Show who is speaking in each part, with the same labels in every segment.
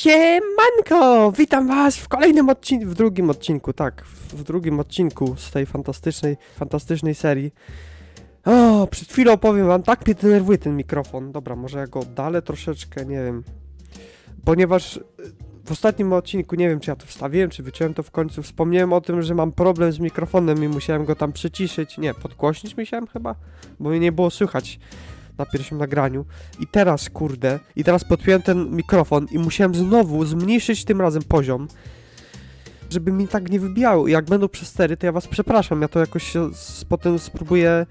Speaker 1: Siemanko! Witam was w kolejnym odcinku, w drugim odcinku, tak, w drugim odcinku z tej fantastycznej, fantastycznej serii. O, przed chwilą powiem wam, tak mnie denerwuje ten mikrofon. Dobra, może ja go oddalę troszeczkę, nie wiem. Ponieważ y, w ostatnim odcinku, nie wiem czy ja to wstawiłem, czy wyciąłem to w końcu, wspomniałem o tym, że mam problem z mikrofonem i musiałem go tam przyciszyć, nie, podgłośnić musiałem chyba, bo mnie nie było słychać na pierwszym nagraniu. I teraz, kurde, i teraz podpiąłem ten mikrofon i musiałem znowu zmniejszyć tym razem poziom, żeby mi tak nie wybijało. Jak będą przestery, to ja was przepraszam, ja to jakoś potem spróbuję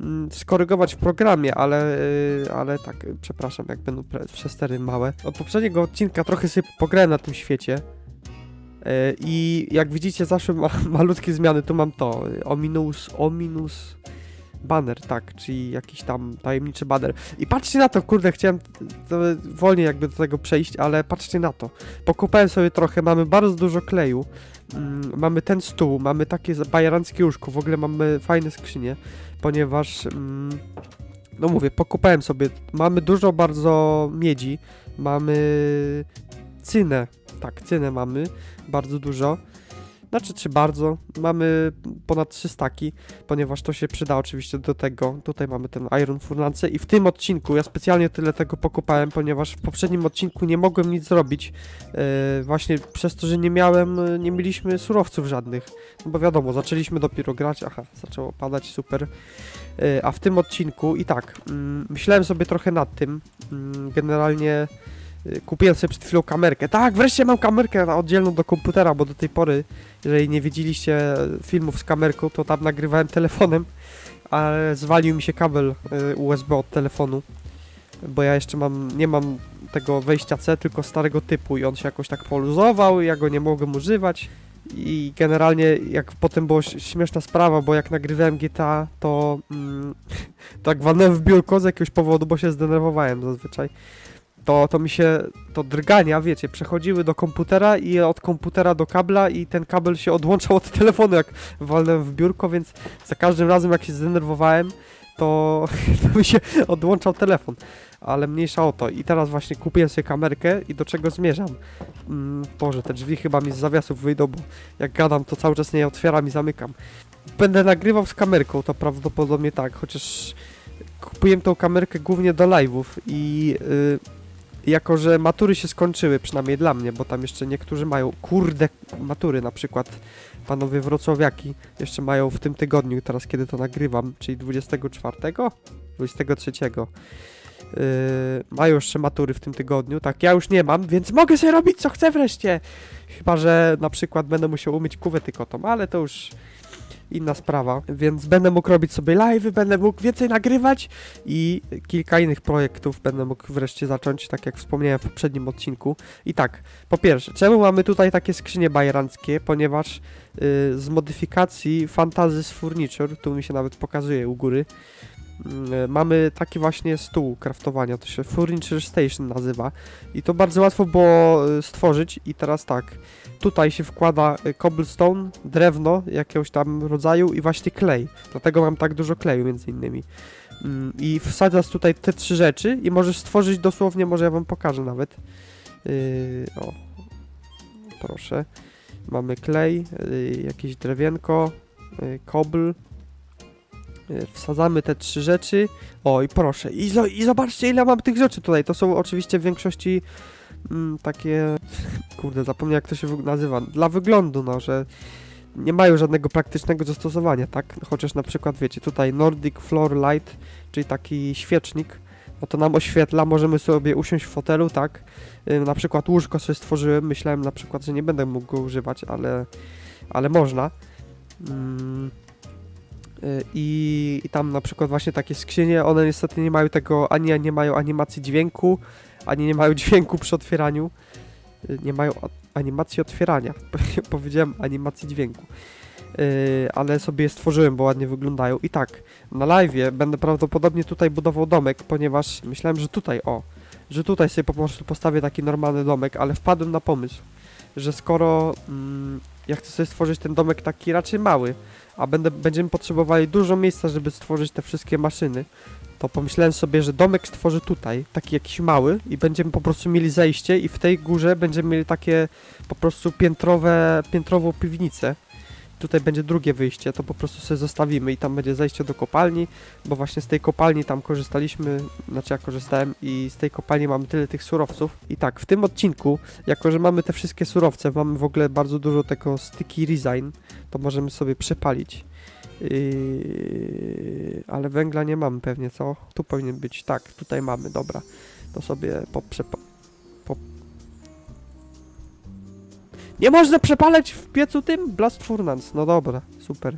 Speaker 1: mm, skorygować w programie, ale, y, ale tak, przepraszam, jak będą przestery małe. Od poprzedniego odcinka trochę sobie pograłem na tym świecie. y, I jak widzicie, zawsze ma malutkie zmiany. Tu mam to. y, Ominus, ominus banner, tak, czyli jakiś tam tajemniczy banner. I patrzcie na to, kurde, chciałem wolniej jakby do tego przejść, ale patrzcie na to. Pokopałem sobie trochę, mamy bardzo dużo kleju. Mm, mamy ten stół, mamy takie bajeranckie łóżko, w ogóle mamy fajne skrzynie, ponieważ mm, no mówię, pokopałem sobie, mamy dużo bardzo miedzi, mamy cynę, tak, cynę mamy, bardzo dużo. Znaczy, czy bardzo? Mamy ponad 3 staki, ponieważ to się przyda oczywiście do tego. Tutaj mamy ten Iron Furlance i w tym odcinku ja specjalnie tyle tego pokopałem, ponieważ w poprzednim odcinku nie mogłem nic zrobić, e, właśnie przez to, że nie miałem, nie mieliśmy surowców żadnych. No bo wiadomo, zaczęliśmy dopiero grać, aha, zaczęło padać, super. E, a w tym odcinku i tak, mm, myślałem sobie trochę nad tym, mm, generalnie kupiłem sobie przed chwilą kamerkę. Tak, wreszcie mam kamerkę na- oddzielną do komputera, bo do tej pory, jeżeli nie widzieliście filmów z kamerką, to tam nagrywałem telefonem, ale zwalił mi się kabel y, USB od telefonu, bo ja jeszcze mam, nie mam tego wejścia C, tylko starego typu i on się jakoś tak poluzował ja go nie mogłem używać. I generalnie, jak potem była śmieszna sprawa, bo jak nagrywałem GTA, to mm, tak walnąłem w biurko z jakiegoś powodu, bo się zdenerwowałem zazwyczaj to, to mi się, to drgania, wiecie, przechodziły do komputera i od komputera do kabla i ten kabel się odłączał od telefonu, jak walnąłem w biurko, więc za każdym razem, jak się zdenerwowałem, to, to mi się odłączał telefon. Ale mniejsza o to. I teraz właśnie kupiłem sobie kamerkę i do czego zmierzam? Mm, Boże, te drzwi chyba mi z zawiasów wyjdą, bo jak gadam, to cały czas nie otwieram i zamykam. Będę nagrywał z kamerką, to prawdopodobnie tak, chociaż kupiłem tą kamerkę głównie do live'ów i... Yy, jako że matury się skończyły, przynajmniej dla mnie, bo tam jeszcze niektórzy mają, kurde, matury na przykład panowie wrocławiaki jeszcze mają w tym tygodniu, teraz kiedy to nagrywam, czyli 24, 23. Yy, mają jeszcze matury w tym tygodniu, tak, ja już nie mam, więc mogę sobie robić co chcę wreszcie. Chyba, że na przykład będę musiał umyć kuwety kotom, ale to już inna sprawa, więc będę mógł robić sobie live, będę mógł więcej nagrywać i kilka innych projektów będę mógł wreszcie zacząć, tak jak wspomniałem w poprzednim odcinku. I tak, po pierwsze, czemu mamy tutaj takie skrzynie bajeranckie? Ponieważ y, z modyfikacji Fantasy Furniture, tu mi się nawet pokazuje u góry, mamy taki właśnie stół kraftowania, to się Furniture Station nazywa i to bardzo łatwo było y, stworzyć i teraz tak, tutaj się wkłada y, cobblestone, drewno jakiegoś tam rodzaju i właśnie klej, dlatego mam tak dużo kleju między innymi. Mm, I wsadzasz tutaj te trzy rzeczy i możesz stworzyć dosłownie, może ja wam pokażę nawet. O, proszę. Mamy klej, jakieś drewienko, yy. Yy, wsadzamy te trzy rzeczy. O, i proszę. I, zo- I zobaczcie, ile mam tych rzeczy tutaj. To są oczywiście w większości mm, takie. Kurde, zapomniałem jak to się nazywa. Dla wyglądu, no, że nie mają żadnego praktycznego zastosowania, tak? Chociaż na przykład, wiecie, tutaj Nordic Floor Light, czyli taki świecznik, no to nam oświetla, możemy sobie usiąść w fotelu, tak? Yy, na przykład łóżko sobie stworzyłem, myślałem na przykład, że nie będę mógł go używać, ale, ale można. Yy, I, I tam na przykład właśnie takie skrzynie, one niestety nie mają tego, ani nie mają animacji dźwięku, ani nie mają dźwięku przy otwieraniu. Yy, Nie mają animacji otwierania. Powiedziałem animacji dźwięku. Yy, ale sobie je stworzyłem, bo ładnie wyglądają. I tak, na live będę prawdopodobnie tutaj budował domek, ponieważ myślałem, że tutaj, o, że tutaj sobie po prostu postawię taki normalny domek, ale wpadłem na pomysł, że skoro mm, Ja chcę sobie stworzyć ten domek taki raczej mały, a będę, będziemy potrzebowali dużo miejsca, żeby stworzyć te wszystkie maszyny. To pomyślałem sobie, że domek stworzę tutaj, taki jakiś mały i będziemy po prostu mieli zejście i w tej górze będziemy mieli takie po prostu piętrowe, piętrową piwnicę. Tutaj będzie drugie wyjście, to po prostu sobie zostawimy i tam będzie zejście do kopalni, bo właśnie z tej kopalni tam korzystaliśmy, znaczy ja korzystałem i z tej kopalni mamy tyle tych surowców. I tak, w tym odcinku, jako że mamy te wszystkie surowce, mamy w ogóle bardzo dużo tego sticky resign, to możemy sobie przepalić. Yy, ale węgla nie mamy pewnie, co? Tu powinien być, tak, tutaj mamy, dobra. To sobie Nie można przepalać w piecu tym? Blast Furnace, no dobra, super.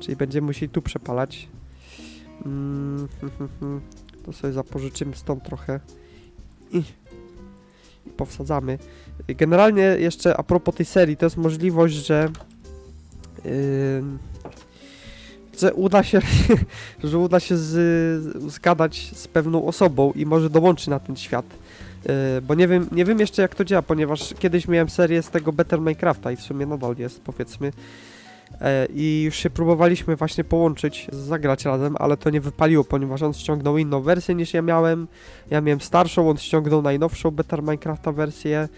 Speaker 1: Czyli będziemy musieli tu przepalać. Mm, hm, hm, hm. To sobie zapożyczymy stąd trochę. I, powsadzamy. Generalnie jeszcze a propos tej serii, to jest możliwość, że... Yy, że uda się, że uda się z, zgadać z pewną osobą i może dołączy na ten świat. Yy, bo nie wiem, nie wiem jeszcze jak to działa, ponieważ kiedyś miałem serię z tego Better Minecrafta i w sumie nadal jest, powiedzmy. E, I już się próbowaliśmy właśnie połączyć, zagrać razem, ale to nie wypaliło, ponieważ on ściągnął inną wersję niż ja miałem. Ja miałem starszą, on ściągnął najnowszą Better Minecrafta wersję.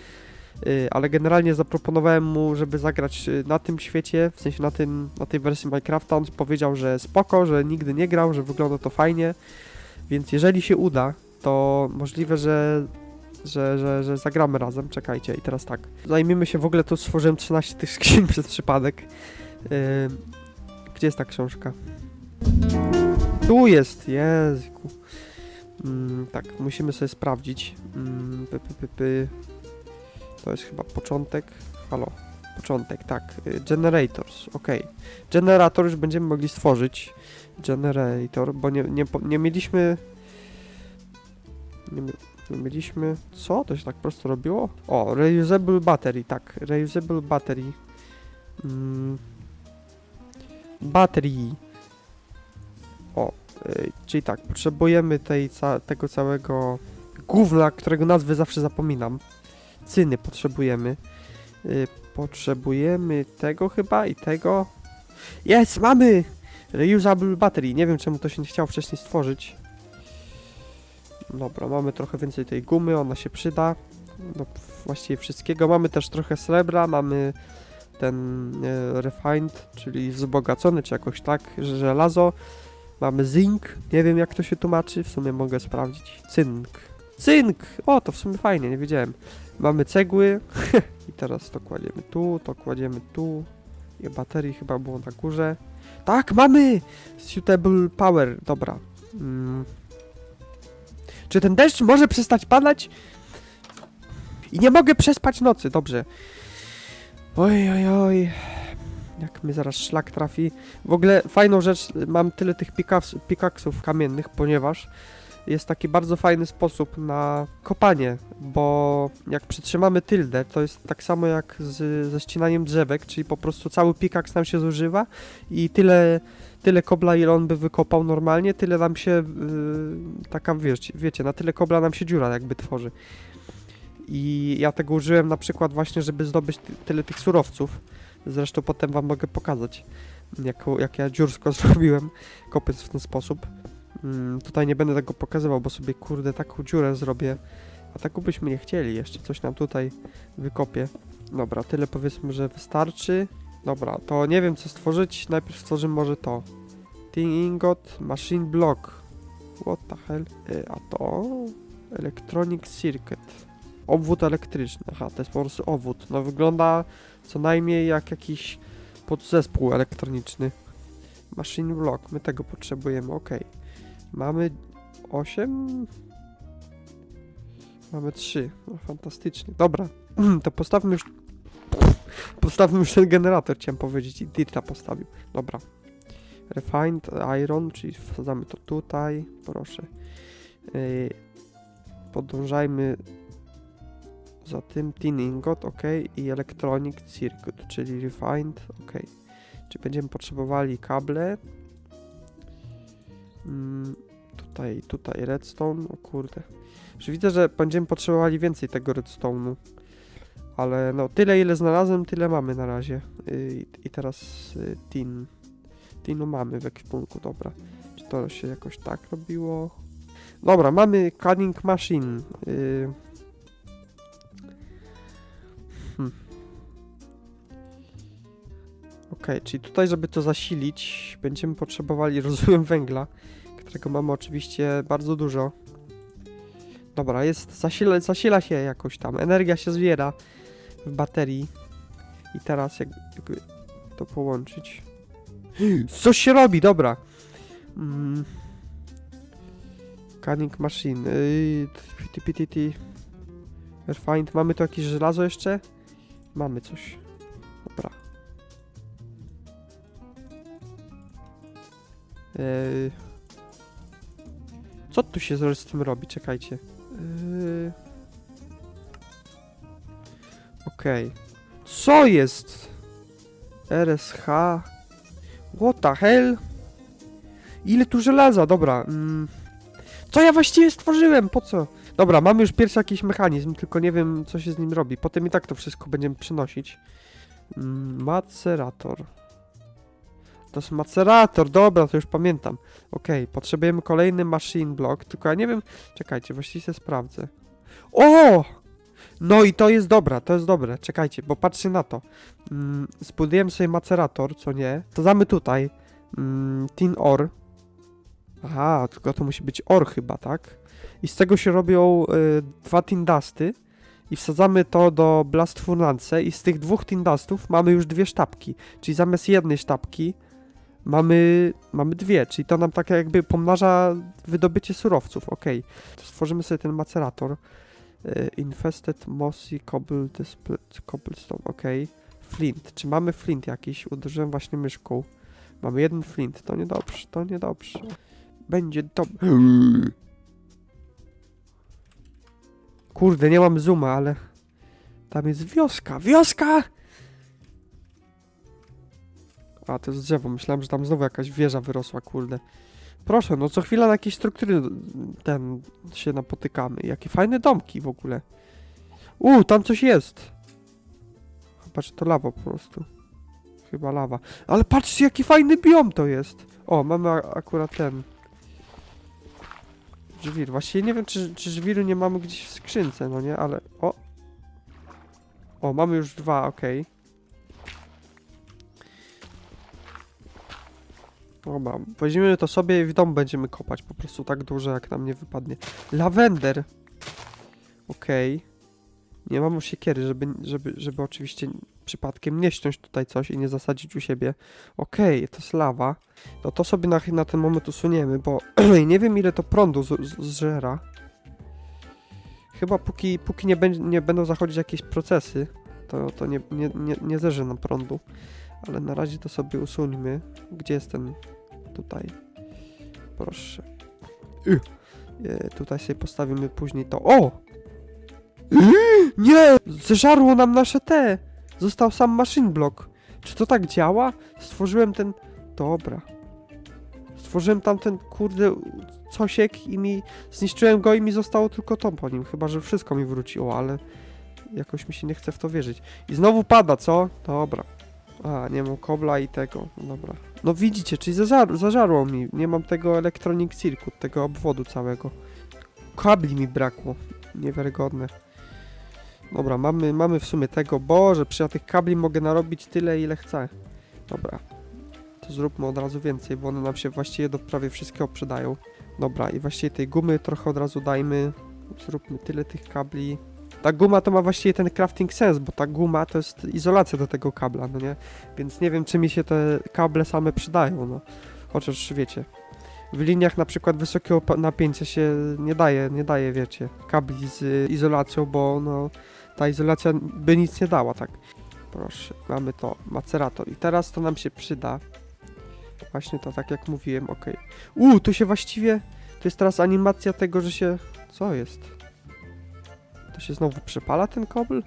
Speaker 1: Y, ale generalnie zaproponowałem mu, żeby zagrać y, na tym świecie, w sensie na, tym, na tej wersji Minecrafta. On powiedział, że spoko, że nigdy nie grał, że wygląda to fajnie. Więc jeżeli się uda, to możliwe, że, że, że, że zagramy razem. Czekajcie, i teraz tak. Zajmiemy się w ogóle, tu stworzyłem 13 tych skrzyń przez przypadek. Yy, gdzie jest ta książka? Tu jest, jezku. Mm, tak, musimy sobie sprawdzić. Mm, py, py, py, py. To jest chyba początek. Halo. Początek, tak. Y, Generators, ok. Generator już będziemy mogli stworzyć. Generator, bo nie, nie, nie mieliśmy... Nie, mi- nie mieliśmy... Co? To się tak prosto robiło? O, reusable battery, tak. Reusable battery. Mm. Battery. O, y, czyli tak, potrzebujemy tej, ca tego całego gówna, którego nazwy zawsze zapominam cyny potrzebujemy. Y, potrzebujemy tego chyba i tego. Jest, mamy! Reusable battery. Nie wiem czemu to się nie chciało wcześniej stworzyć. Dobra, mamy trochę więcej tej gumy, ona się przyda. No, właściwie wszystkiego. Mamy też trochę srebra, mamy ten e, refined, czyli wzbogacony, czy jakoś tak, że żelazo. Mamy zinc, nie wiem jak to się tłumaczy, w sumie mogę sprawdzić. Cynk. Cynk! O, to w sumie fajnie, nie wiedziałem. Mamy cegły i teraz to kładziemy tu, to kładziemy tu. I baterii chyba było na górze. Tak, mamy! Suitable power, dobra. Mm. Czy ten deszcz może przestać padać? I nie mogę przespać nocy, dobrze. Oj, oj, oj. Jak mnie zaraz szlak trafi. W ogóle fajną rzecz, mam tyle tych pickaxów kamiennych, ponieważ jest taki bardzo fajny sposób na kopanie, bo jak przytrzymamy tyldę, to jest tak samo jak z, ze ścinaniem drzewek, czyli po prostu cały pickaxe nam się zużywa i tyle, tyle kobla, ile on by wykopał normalnie, tyle nam się, yy, taka wiesz, wiecie, na tyle kobla nam się dziura jakby tworzy. I ja tego użyłem na przykład właśnie, żeby zdobyć ty, tyle tych surowców. Zresztą potem wam mogę pokazać, jak, jak ja dziursko zrobiłem, kopiąc w ten sposób. Mm, tutaj nie będę tego pokazywał, bo sobie kurde taką dziurę zrobię. A taką byśmy nie chcieli. Jeszcze coś nam tutaj wykopię. Dobra, tyle powiedzmy, że wystarczy. Dobra, to nie wiem co stworzyć. Najpierw stworzymy może to. Tin ingot, machine block. What the hell? Y, a to... Electronic circuit. Obwód elektryczny. Aha, to jest po prostu obwód. No wygląda co najmniej jak jakiś podzespół elektroniczny. Machine block, my tego potrzebujemy, ok. Mamy 8. Mamy 3. No, fantastycznie. Dobra, to postawmy już. Postawmy już ten generator, chciałem powiedzieć. I Dirta postawił. Dobra. Refined Iron, czyli wsadzamy to tutaj. Proszę. Yy, podążajmy za tym Tin Ingot, ok. I Electronic Circuit, czyli Refined, ok. Czy będziemy potrzebowali kable? Mm, tutaj, tutaj redstone, o kurde. Już widzę, że będziemy potrzebowali więcej tego redstone'u. Ale no, tyle ile znalazłem, tyle mamy na razie. Y, I teraz y, tin. Tinu mamy w ekwipunku, dobra. Czy to się jakoś tak robiło? Dobra, mamy cutting machine. Y, Okej, czyli tutaj, żeby to zasilić, będziemy potrzebowali, rozumiem, węgla, którego mamy oczywiście bardzo dużo. Dobra, jest, zasila, zasila się jakoś tam, energia się zbiera w baterii. I teraz jak, jakby to połączyć. Coś się robi, dobra. Mm. Cutting machine. Yy, Refined. Mamy tu jakieś żelazo jeszcze? Mamy coś. Yy. Co tu się z tym robi? Czekajcie. Yy. Okej. Co jest? RSH. What the hell? Ile tu żelaza? Dobra. Mm. Co ja właściwie stworzyłem? Po co? Dobra, mamy już pierwszy jakiś mechanizm, tylko nie wiem, co się z nim robi. Potem i tak to wszystko będziemy przynosić. Mm, macerator. To jest macerator, dobra, to już pamiętam. Okej, potrzebujemy kolejny machine block, tylko ja nie wiem... Czekajcie, właściwie sprawdzę. O! No i to jest dobra, to jest dobre. Czekajcie, bo patrzcie na to. Mm, sobie macerator, co nie? Dodamy tutaj mm, tin ore. Aha, tylko to musi być or chyba, tak? I z tego się robią y, dwa tin dusty i wsadzamy to do blast furnace i z tych dwóch tin dustów mamy już dwie sztabki. Czyli zamiast jednej sztabki mamy, mamy dwie, czyli to nam tak jakby pomnaża wydobycie surowców, ok. To stworzymy sobie ten macerator. Y, Infested Mossy Cobble Cobblestone, ok. Flint, czy mamy flint jakiś? Uderzyłem właśnie myszką. Mamy jeden flint, to niedobrze, to niedobrze. Będzie to... Kurde, nie mam zooma, ale... Tam jest wioska, wioska! A, to jest drzewo, myślałem, że tam znowu jakaś wieża wyrosła, kurde. Proszę, no co chwila na jakieś struktury ten się napotykamy. Jakie fajne domki w ogóle. U, tam coś jest. Patrz, to lawa po prostu. Chyba lawa. Ale patrzcie, jaki fajny biom to jest. O, mamy akurat ten. Żwir. Właściwie nie wiem, czy, czy żwiru nie mamy gdzieś w skrzynce, no nie, ale... O! O, mamy już dwa, okej. Dobra, weźmiemy to sobie i w dom będziemy kopać po prostu tak duże, jak nam nie wypadnie. Lawender! Okej. Nie mam już siekiery, żeby, żeby, żeby oczywiście przypadkiem nie ściąć tutaj coś i nie zasadzić u siebie. Okej, to jest lawa. No to sobie na, na ten moment usuniemy, bo nie wiem ile to prądu z, z, zżera. Chyba póki, póki nie, będzie, nie będą zachodzić jakieś procesy, to, to nie, nie, nie, nie zerzy nam prądu. Ale na razie to sobie usuńmy. Gdzie jest ten? Tutaj. Proszę. Y. E, tutaj sobie postawimy później to. O! Y, Nie! Zeżarło nam nasze te! Został sam machine block. Czy to tak działa? Stworzyłem ten... Dobra. Stworzyłem tamten, kurde, cosiek i mi... Zniszczyłem go i mi zostało tylko to po nim. Chyba, że wszystko mi wróciło, ale... Jakoś mi się nie chce w to wierzyć. I znowu pada, co? Dobra. A, nie mam kobla i tego. Dobra. No widzicie, czyli zażar zażarło mi. Nie mam tego Electronic Circuit, tego obwodu całego. Kabli mi brakło. Niewiarygodne. Dobra, mamy, mamy w sumie tego. Boże, przy tych kabli mogę narobić tyle, ile chcę. Dobra. To zróbmy od razu więcej, bo one nam się właściwie do prawie wszystkiego przydają. Dobra, i właściwie tej gumy trochę od razu dajmy. Zróbmy tyle tych kabli. Ta guma to ma właściwie ten crafting sens, bo ta guma to jest izolacja do tego kabla, no nie? Więc nie wiem, czy mi się te kable same przydają, no. Chociaż wiecie, w liniach na przykład wysokiego napięcia się nie daje, nie daje, wiecie, kabli z izolacją, bo no, ta izolacja by nic nie dała, tak. Proszę, mamy to, macerator. I teraz to nam się przyda. Właśnie to, tak jak mówiłem, ok. U, tu się właściwie, to jest teraz animacja tego, że się, co jest? Się znowu przepala ten kobl?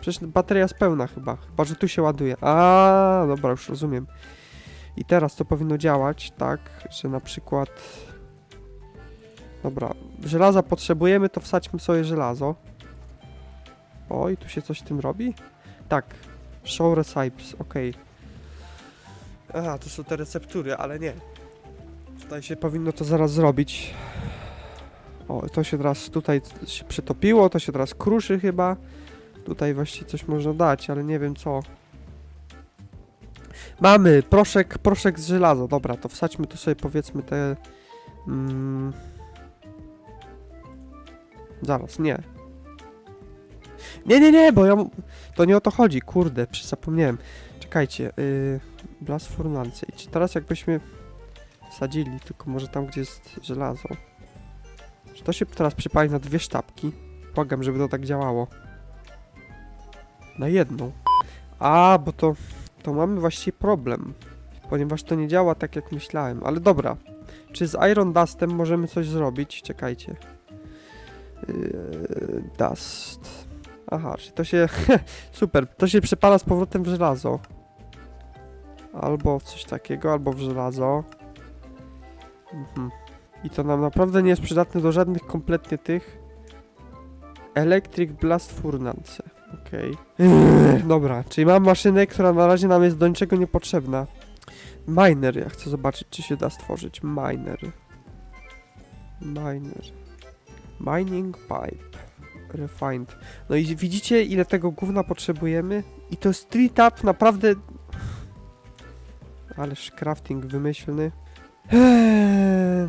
Speaker 1: Przecież bateria jest pełna chyba. Chyba, że tu się ładuje. A, dobra, już rozumiem. I teraz to powinno działać tak, że na przykład... Dobra, żelaza potrzebujemy, to wsadźmy sobie żelazo. O, i tu się coś tym robi? Tak. Show recipes, okej. Aha, to są te receptury, ale nie. Tutaj się powinno to zaraz zrobić. O, to się teraz tutaj się przytopiło, to się teraz kruszy chyba. Tutaj właściwie coś można dać, ale nie wiem co. Mamy proszek, proszek z żelaza. Dobra, to wsadźmy tu sobie powiedzmy te... Mm, zaraz, nie. Nie, nie, nie, bo ja... To nie o to chodzi, kurde, zapomniałem. Czekajcie, yy, Blast czy teraz jakbyśmy sadzili, tylko może tam, gdzie jest żelazo. Czy to się teraz przypali na dwie sztabki? Błagam, żeby to tak działało. Na jedną. A, bo to... To mamy właściwie problem. Ponieważ to nie działa tak, jak myślałem. Ale dobra. Czy z Iron Dustem możemy coś zrobić? Czekajcie. Yy, dust. Aha, czy to się... Super, to się przepala z powrotem w żelazo. Albo coś takiego, albo w żelazo. Mhm. I to nam naprawdę nie jest przydatne do żadnych kompletnie tych. Electric Blast Furnace. Okej. Eee, Dobra, czyli mam maszynę, która na razie nam jest do niczego niepotrzebna. Miner, ja chcę zobaczyć, czy się da stworzyć. Miner. Miner. Mining pipe. Refined. No i widzicie, ile tego gówna potrzebujemy? I to street up naprawdę... Ależ crafting wymyślny. Eee...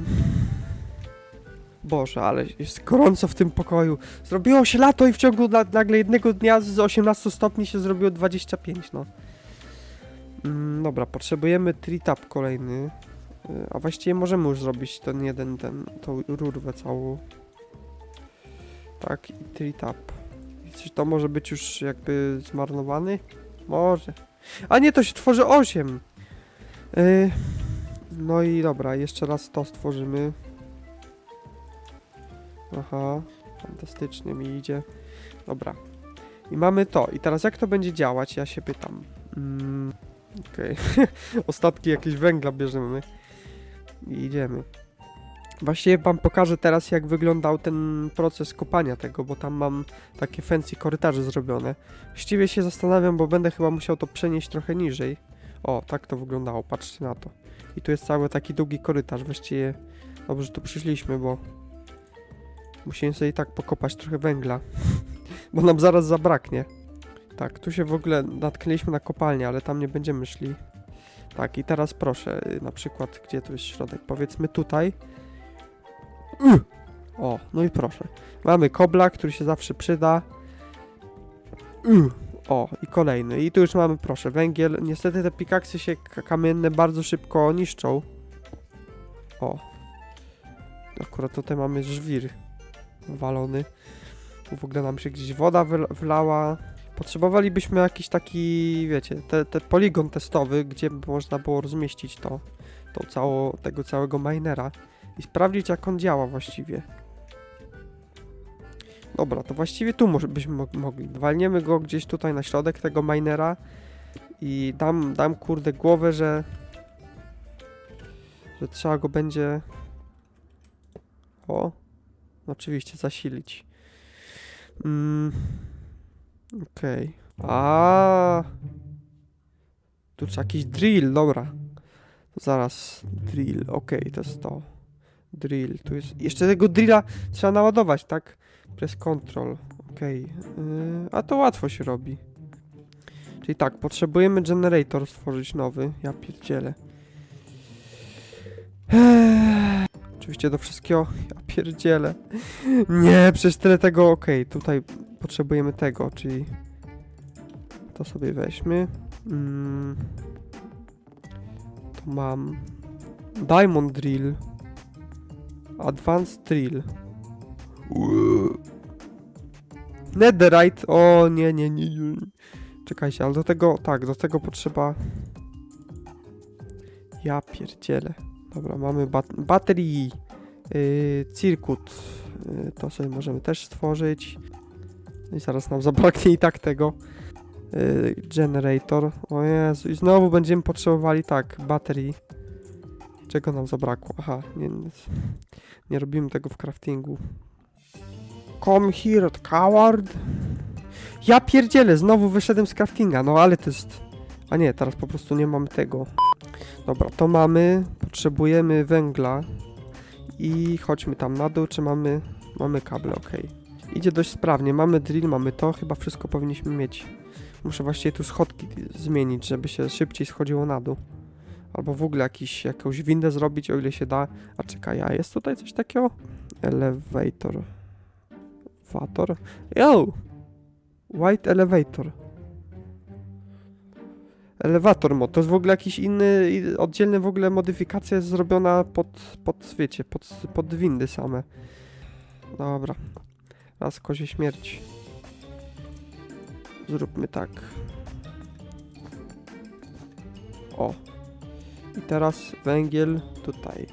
Speaker 1: Boże, ale jest gorąco w tym pokoju. Zrobiło się lato i w ciągu na, nagle jednego dnia z 18 stopni się zrobiło 25, no. Mm, dobra, potrzebujemy tree-tap kolejny. Y, A właściwie możemy już zrobić ten jeden, ten, tą rurwę całą. Tak, i tree-tap. I Czy to może być już jakby zmarnowany? Może. A nie, to się tworzy 8. Y, no i dobra, jeszcze raz to stworzymy. Aha, fantastycznie mi idzie. Dobra. I mamy to. I teraz jak to będzie działać? Ja się pytam. Mm, Okej. Ostatki jakieś węgla bierzemy. I idziemy. Właściwie wam pokażę teraz jak wyglądał ten proces kopania tego, bo tam mam takie fancy korytarze zrobione. Właściwie się zastanawiam, bo będę chyba musiał to przenieść trochę niżej. O, tak to wyglądało, patrzcie na to. I tu jest cały taki długi korytarz, właściwie dobrze, tu przyszliśmy, bo Musimy sobie i tak pokopać trochę węgla, bo nam zaraz zabraknie. Tak, tu się w ogóle natknęliśmy na kopalnię, ale tam nie będziemy szli. Tak, i teraz proszę, y, na przykład, gdzie tu jest środek? Powiedzmy tutaj. O, no i proszę. Mamy kobla, który się zawsze przyda. O, i kolejny. I tu już mamy, proszę, węgiel. Niestety te pikaksy się kamienne bardzo szybko niszczą. O. Akurat tutaj mamy żwir walony. Tu w ogóle nam się gdzieś woda wlała. Potrzebowalibyśmy jakiś taki, wiecie, te, te poligon testowy, gdzie można było rozmieścić to, to cało, tego całego minera i sprawdzić jak on działa właściwie. Dobra, to właściwie tu może byśmy mo- mogli. Walniemy go gdzieś tutaj na środek tego minera i dam, dam kurde głowę, że że trzeba go będzie o, Oczywiście zasilić. Mm. Okej. A. Tu trzeba jakiś drill, dobra. Zaraz. Drill, okej, to jest to. Drill, tu jest. Jeszcze tego drilla trzeba naładować, tak? Press control. Okej. Yy, a to łatwo się robi. Czyli tak, potrzebujemy generator stworzyć nowy. Ja pierdzielę. Eee. Oczywiście do wszystkiego. Ja pierdzielę. Nie, przecież tyle tego. Okej, tutaj potrzebujemy tego, czyli to sobie weźmy. Mm. To mam Diamond Drill. Advanced Drill. Netherite. O nie, nie, nie, nie. Czekajcie, ale do tego, tak, do tego potrzeba. Ja pierdzielę. Dobra, mamy bat baterii. Yy, cirkut. Yy, to sobie możemy też stworzyć. No I zaraz nam zabraknie i tak tego. Yy, generator. O Jezu, i znowu będziemy potrzebowali tak, baterii. Czego nam zabrakło? Aha, nie, nie, nie robimy tego w craftingu. Come here, coward. Ja pierdzielę, znowu wyszedłem z craftinga, no ale to jest... A nie, teraz po prostu nie mamy tego. Dobra, to mamy, potrzebujemy węgla i chodźmy tam na dół, czy mamy... Mamy kable, okej. Idzie dość sprawnie, mamy drill, mamy to, chyba wszystko powinniśmy mieć. Muszę właściwie tu schodki zmienić, żeby się szybciej schodziło na dół. Albo w ogóle jakiś, jakąś windę zrobić, o ile się da. A czekaj, a jest tutaj coś takiego? Elevator. Wator? Yo! White Elevator. Elevator mod. To jest w ogóle jakiś inny, oddzielny w ogóle modyfikacja jest zrobiona pod, pod wiecie, pod, pod windy same. Dobra. Raz kozie śmierć. Zróbmy tak. O. I teraz węgiel tutaj.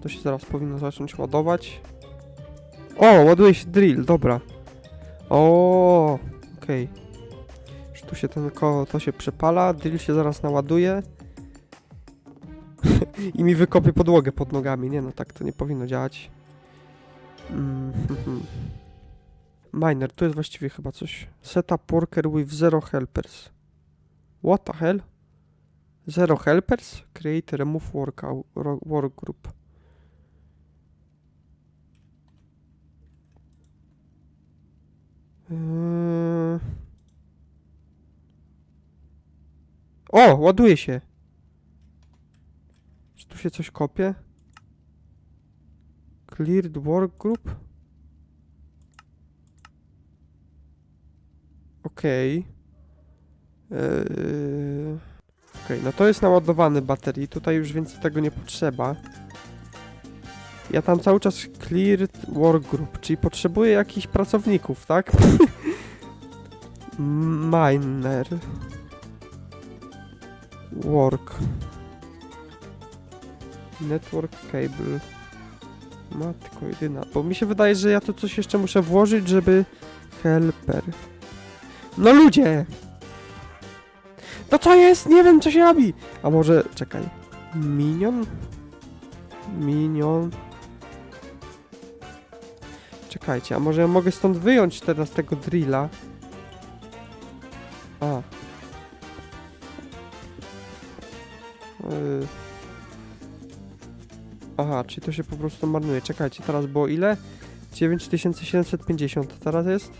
Speaker 1: To się zaraz powinno zacząć ładować. O, ładuje się drill, dobra. O, okej. Już tu się ten ko, to się przepala, drill się zaraz naładuje. I mi wykopie podłogę pod nogami. Nie no, tak to nie powinno działać. Mm. Miner, tu jest właściwie chyba coś. Setup worker with zero helpers. What the hell? Zero helpers? Create remove workout, ro- Eee... O, ładuje się. Czy tu się coś kopie? Cleared work group? Okej. Eee... Okej, no to jest naładowany baterii, tutaj już więcej tego nie potrzeba. Ja tam cały czas cleared work group, czyli potrzebuję jakichś pracowników, tak? Miner. Work. Network cable. Matko jedyna. Bo mi się wydaje, że ja tu coś jeszcze muszę włożyć, żeby... Helper. No ludzie! No co jest? Nie wiem, co się robi! A może... Czekaj. Minion? Minion... Czekajcie, a może ja mogę stąd wyjąć teraz tego drilla? A. Yy. Aha, czyli to się po prostu marnuje. Czekajcie, teraz było ile? 9750 teraz jest?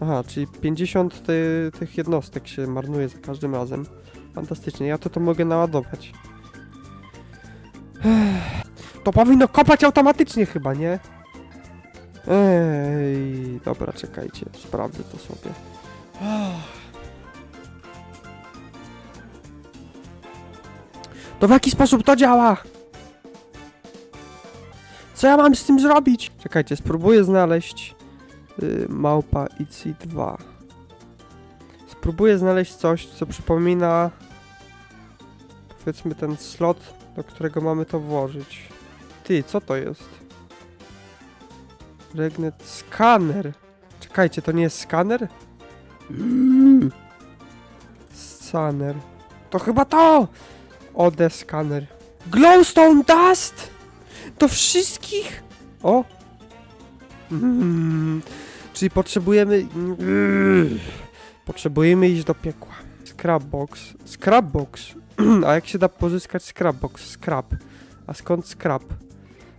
Speaker 1: Aha, czyli 50 ty, tych jednostek się marnuje za każdym razem. Fantastycznie, ja to to mogę naładować. To powinno kopać automatycznie chyba, nie? Ej, dobra, czekajcie, sprawdzę to sobie. To w jaki sposób to działa? Co ja mam z tym zrobić? Czekajcie, spróbuję znaleźć y, małpa IC2. Spróbuję znaleźć coś, co przypomina powiedzmy ten slot, do którego mamy to włożyć. Ty, co to jest? Regnet skaner. Czekajcie, to nie jest skaner? Mm. Scanner. To chyba to! OD skaner. Glowstone dust! Do wszystkich? O! Mm. Czyli potrzebujemy... Mm. Potrzebujemy iść do piekła. Scrapbox. Scrapbox. A jak się da pozyskać scrapbox? Scrap. A skąd scrap?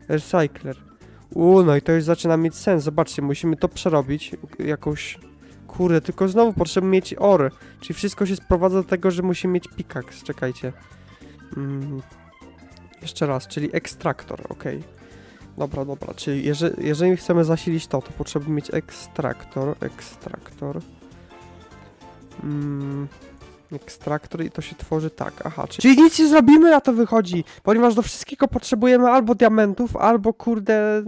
Speaker 1: Recycler. U, no i to już zaczyna mieć sens. Zobaczcie, musimy to przerobić. Jakąś... Kurde, tylko znowu potrzebujemy mieć or. Czyli wszystko się sprowadza do tego, że musimy mieć pickaxe. Czekajcie. Mm. Jeszcze raz, czyli ekstraktor, ok. Dobra, dobra, czyli jeżeli, jeżeli chcemy zasilić to, to potrzebujemy mieć ekstraktor, ekstraktor. Mm, ekstraktor i to się tworzy tak, aha, czyli, czyli nic nie zrobimy, na to wychodzi, ponieważ do wszystkiego potrzebujemy albo diamentów, albo kurde,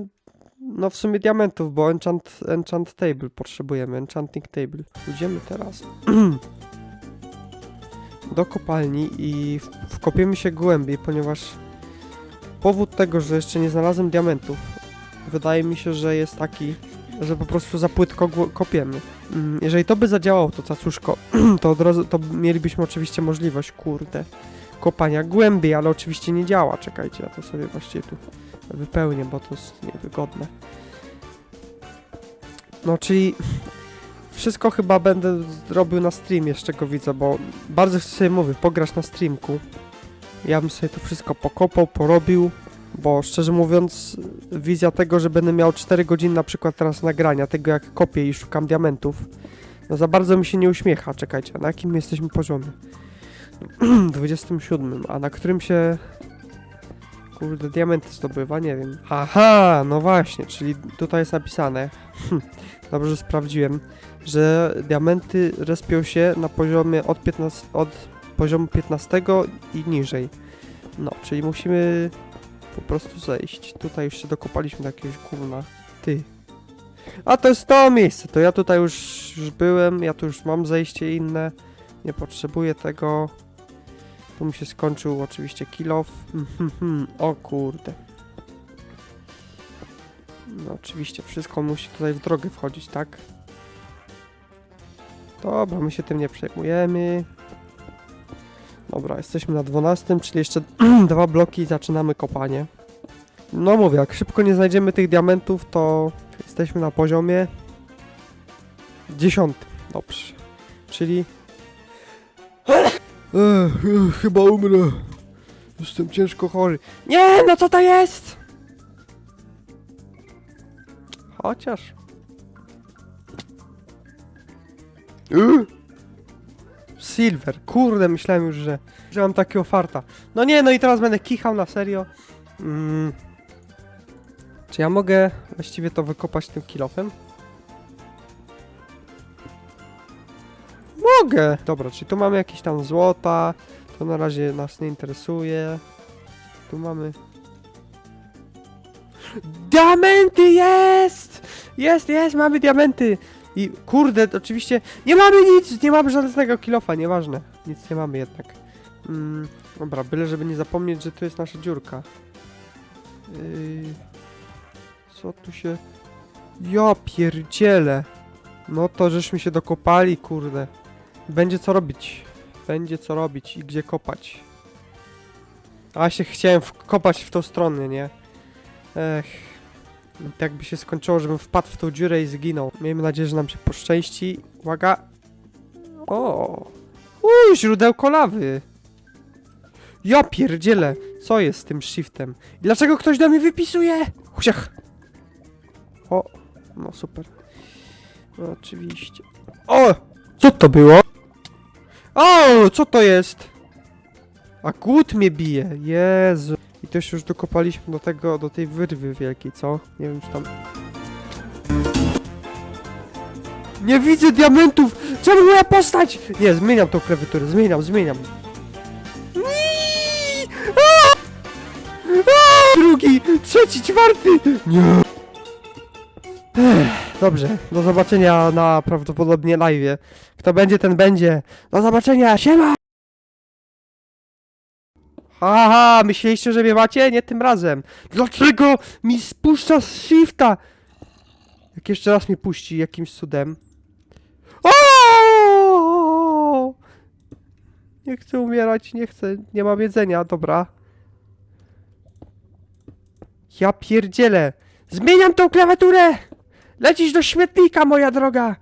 Speaker 1: no w sumie diamentów, bo enchant, enchant table potrzebujemy, enchanting table. Pójdziemy teraz do kopalni i wkopiemy się głębiej, ponieważ powód tego, że jeszcze nie znalazłem diamentów, wydaje mi się, że jest taki, że po prostu za płytko kopiemy. Mm, Jeżeli to by zadziałało, to cacuszko, to od razu, to mielibyśmy oczywiście możliwość, kurde, kopania głębiej, ale oczywiście nie działa. Czekajcie, ja to sobie właściwie tu wypełnię, bo to jest niewygodne. No, czyli wszystko chyba będę robił na streamie, z czego widzę, bo bardzo chcę sobie mówię, pograć na streamku. Ja bym sobie to wszystko pokopał, porobił, bo szczerze mówiąc, wizja tego, że będę miał 4 godziny na przykład teraz nagrania, tego jak kopię i szukam diamentów, no za bardzo mi się nie uśmiecha. Czekajcie, na jakim my jesteśmy poziomie? 27, a na którym się kurde diamenty zdobywa? Nie wiem. Aha, no właśnie, czyli tutaj jest napisane, dobrze sprawdziłem, że diamenty respią się na poziomie od 15, od poziomu 15 i niżej. No, czyli musimy po prostu zejść. Tutaj już się dokopaliśmy do jakiegoś gówna. Ty. A to jest to miejsce, to ja tutaj już, już byłem, ja tu już mam zejście inne. Nie potrzebuję tego. Tu mi się skończył oczywiście. Mhm, o kurde. No oczywiście wszystko musi tutaj w drogę wchodzić, tak? Dobra, my się tym nie przejmujemy. Dobra, jesteśmy na 12, czyli jeszcze dwa bloki i zaczynamy kopanie. No mówię, jak szybko nie znajdziemy tych diamentów, to jesteśmy na poziomie 10. Dobrze. Czyli... Ech, ech, chyba umrę. Jestem ciężko chory. Nie, no co to jest? Chociaż... Yy. Silver, kurde, myślałem już, że, że mam takiego farta. No nie, no i teraz będę kichał na serio. Mm. Czy ja mogę właściwie to wykopać tym kilofem? Mogę! Dobra, czyli tu mamy jakieś tam złota. To na razie nas nie interesuje. Tu mamy... Diamenty jest! Jest, jest, mamy diamenty! I kurde, oczywiście nie mamy nic, nie mamy żadnego kilofa, nieważne. Nic nie mamy jednak. Mm, dobra, byle żeby nie zapomnieć, że tu jest nasza dziurka. Yy, co tu się... Ja pierdzielę. No to żeśmy się dokopali, kurde. Będzie co robić. Będzie co robić i gdzie kopać. A się chciałem wkopać w tą stronę, nie? Ech. Tak by się skończyło, żebym wpadł w tą dziurę i zginął. Miejmy nadzieję, że nam się poszczęści. Uwaga. O! Uuu, źródełko lawy. Ja pierdzielę. Co jest z tym shiftem? I dlaczego ktoś do mnie wypisuje? Husiach. O, no super. No, oczywiście. O! Co to było? O! Co to jest? A głód mnie bije. Jezu. I też już dokopaliśmy do tego, do tej wyrwy wielkiej, co? Nie wiem, czy tam... Nie widzę diamentów! Czemu moja postać? Nie, zmieniam tą klawiaturę, zmieniam, zmieniam. Drugi, trzeci, czwarty! Nie! Ech, Dobrze, do zobaczenia na prawdopodobnie live. Kto będzie, ten będzie. Do zobaczenia, siema! Haha, myśleliście, że mnie macie? Nie tym razem. Dlaczego mi spuszcza z shifta? Jak jeszcze raz mnie puści jakimś cudem. O! Nie chcę umierać, nie chcę, nie mam jedzenia, dobra. Ja pierdzielę. Zmieniam tą klawiaturę! Lecisz do śmietnika, moja droga!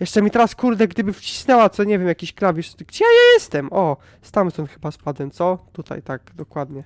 Speaker 1: Jeszcze mi teraz, kurde, gdyby wcisnęła, co nie wiem, jakiś klawisz. Gdzie ja jestem? O, stamtąd chyba spadłem, co? Tutaj, tak, dokładnie.